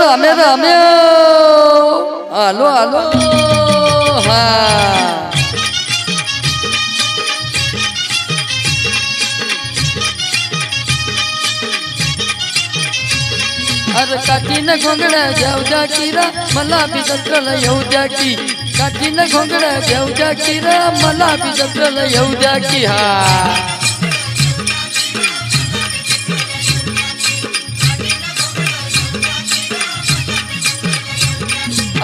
रामे रामे आलो आलो. हा. अरे काठीनं घोंगड्या घेऊ द्या किरा मला बी जत्रला येऊ द्या की. काठीनं घोंगड्या घेऊ द्या किरा मला बी जत्रला येऊ द्या की. हा.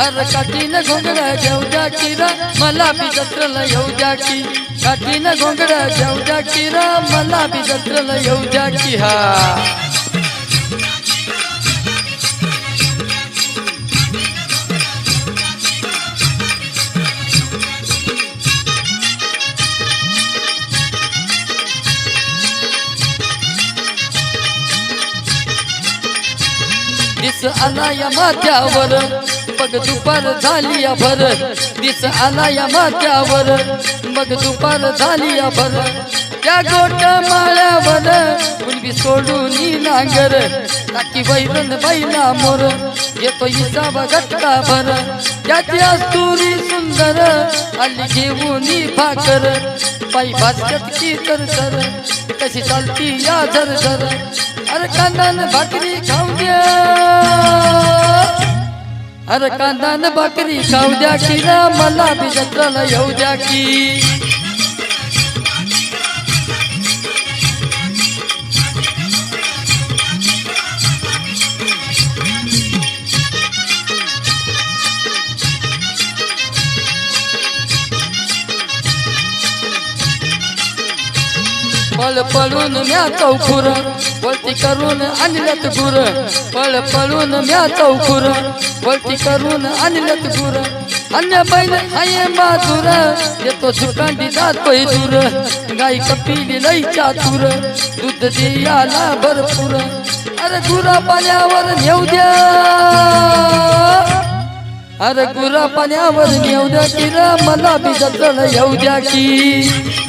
अरे काठीन घोंगड्या घेऊ द्या मला बी जत्रला येऊ द्या की. काठीनं घोंगड्या घेऊ मला बी जत्रला येऊ द्या हा. दिस आला या माथ्यावर मग दुपार झाली भर दिस आला या माथ्यावर. मग दुपार झाली भर त्या गोट माळ्यावर. मुलगी सोडून नांगर. टाकी वैरण बैला मोर. येतो इसा बघटका भर त्याची अस्तुरी सुंदर. आली घेऊन भाकर. पायी भास्कत की तर सर कशी चालती या झर झर अरे कांदान भाकरी खाऊ द्या अरे कांदान बकरी खाऊ द्या की ना मला बिजत्राला येऊ द्या की. पळ पळून म्या चौखुर वळती करून आणलत गुर. पळ पळून म्या चौखुर वळती करून आणलत गुर. अन्य बैल आहे माधुर येतो सुकांडी जातोय दूर गाई कपिली लई चातुर दूध दियाला भरपूर. अरे गुरा पाण्यावर नेऊ द्या. अरे गुरा पाण्यावर नेऊ द्या की मला बी जत्रेला येऊ द्या की.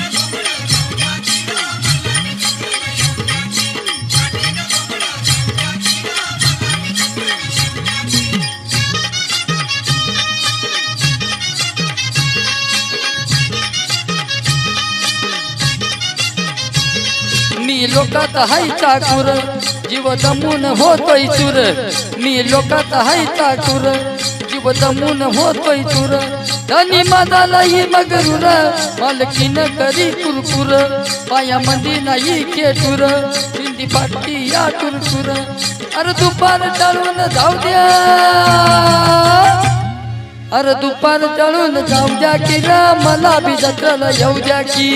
मी लोकात हाय चाकूर जीव दमून होतोय चूर. मी लोकात हाय चाकूर जीव दमून होतोय चूर. धनी मदालाही मगरूर मालकीन करी कुरकुर. पाया मंदी नाही केटूर चिंदी पाटी या टुरटुर अरे दुपार चालून जाऊ द्या. अरे दुपार चालून जाऊ द्या की ना मला बी जत्राला येऊ द्या की.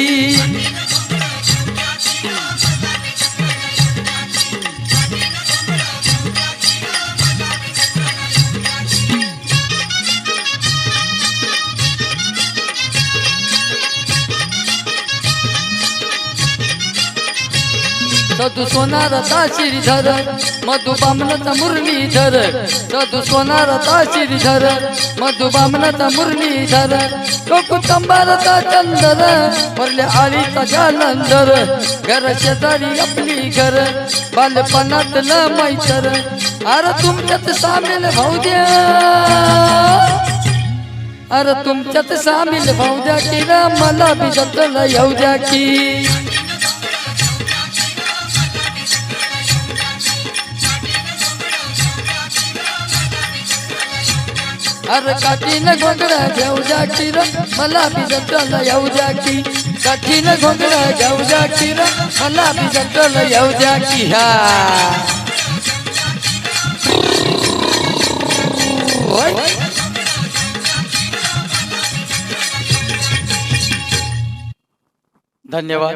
सदु सोनार श्रीधर मधु बामनाचा मुरलीधर सदु सोनार श्रीधर मधु मुरली मुरलीधर तो कुटुंबारचा चंदर वरल्या आळीचा जालंधर. घर शेजारी आपली घर बालपणात न मैतर अरे तुमच्यात सामील भाऊ द्या. अरे तुमच्यात सामील भाऊ द्या की र मला बी जत्रेला येऊ द्या की. अरे काठीनं घोंगडा घेऊ जाची र मला बी जत्रेला येऊ जाची की काठीनं घोंगडा घेऊ जाची र मला बी जत्रेला येऊ जाची हा. धन्यवाद.